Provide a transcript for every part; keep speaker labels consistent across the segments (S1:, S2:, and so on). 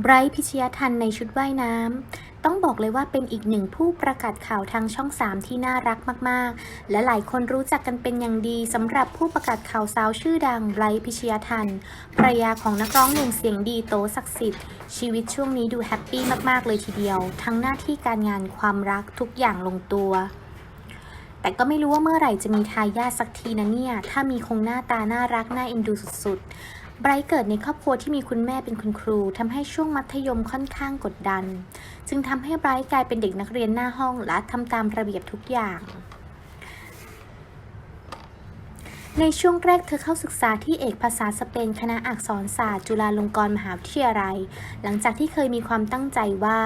S1: ไบรท์พิชยทันในชุดว่ายน้ำ ต้องบอกเลยว่าเป็นอีกหนึ่งผู้ประกาศข่าวทางช่อง 3 ที่น่ารักมากๆ และหลายคนรู้จักกันเป็นอย่างดีสำหรับผู้ประกาศข่าวสาวชื่อดังไบรท์พิชยทันภรรยาของนักร้องหนุ่มเสียงดีโตศักดิ์สิทธิ์ชีวิตช่วงนี้ดูแฮปปี้มากๆเลยทีเดียว ทั้งหน้าที่การงานความรักทุกอย่างลงตัวแต่ก็ไม่รู้ว่าเมื่อไหร่จะมีทายาทสักทีนะเนี่ย ถ้ามีคงหน้าตาน่ารักน่าเอ็นดูสุดๆ ไบรท์เกิดในครอบครัวที่มีคุณแม่เป็นคุณครูทำให้ช่วงมัธยมค่อนข้างกดดัน จึงทำให้ไบรท์กลายเป็นเด็กนักเรียนหน้าห้องและทำตามระเบียบทุกอย่าง ในช่วงแรกเธอเข้าศึกษาที่เอกภาษาสเปนคณะอักษรศาสตร์จุฬาลงกรณ์มหาวิทยาลัย หลังจากที่เคยมีความตั้งใจว่า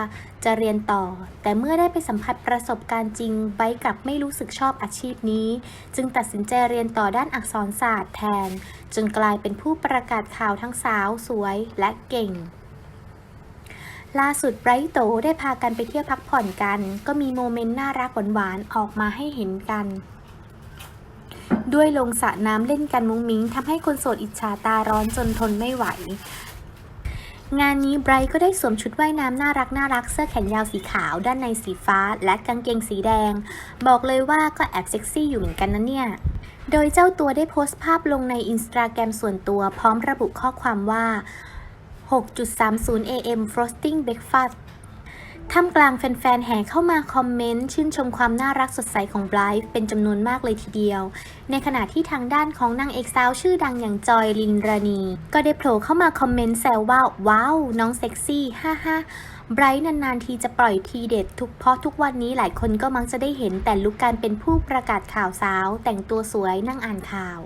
S1: จะเรียนต่อ แต่เมื่อได้ไปสัมผัสประสบการณ์จริงไบร์ทกลับไม่รู้สึกชอบอาชีพนี้ จึงตัดสินใจเรียนต่อด้านอักษรศาสตร์แทน จนกลายเป็นผู้ประกาศข่าวทั้งสาวสวยและเก่งล่าสุดไบรท์โตได้พากันไปเที่ยวพักผ่อนกัน ก็มีโมเมนต์น่ารักหวานๆออกมาให้เห็นกัน ด้วยลงสระน้ำเล่นกันมุ้งมิ้งทำให้คนโสดอิจฉาตาร้อนจนทนไม่ไหว งานนี้ไบรท์ก็ได้สวมชุดว่ายน้ำน่ารักน่ารักเสื้อแขนยาวสีขาว ด้านในสีฟ้า และกางเกงสีแดง บอกเลยว่าก็แอบเซ็กซี่อยู่เหมือนกันนะเนี่ยโดยเจ้าตัวได้โพสต์ภาพลงในอินสตาแกรมส่วนตัวพร้อมระบุข้อความว่า 6.30 AM Frosting Breakfast ท่ามกลางแฟนๆ แห่เข้ามาคอมเมนต์ ชื่นชมความน่ารักสดใสของไบรท์เป็นจำนวนมากเลยทีเดียว ในขณะที่ทางด้านของนางเอกสาวชื่อดังอย่างจอยลินรานีก็ได้โผล่เข้ามาคอมเมนต์แซวว่า ว้าว น้องเซ็กซี่ ฮ่าฮ่าไบรท์นานๆทีจะปล่อยทีเด็ดทุกเพราะทุกวันนี้หลายคนก็มักจะได้เห็นแต่ลุกการเป็นผู้ประกาศข่าวสาว แต่งตัวสวยนั่งอ่านข่าว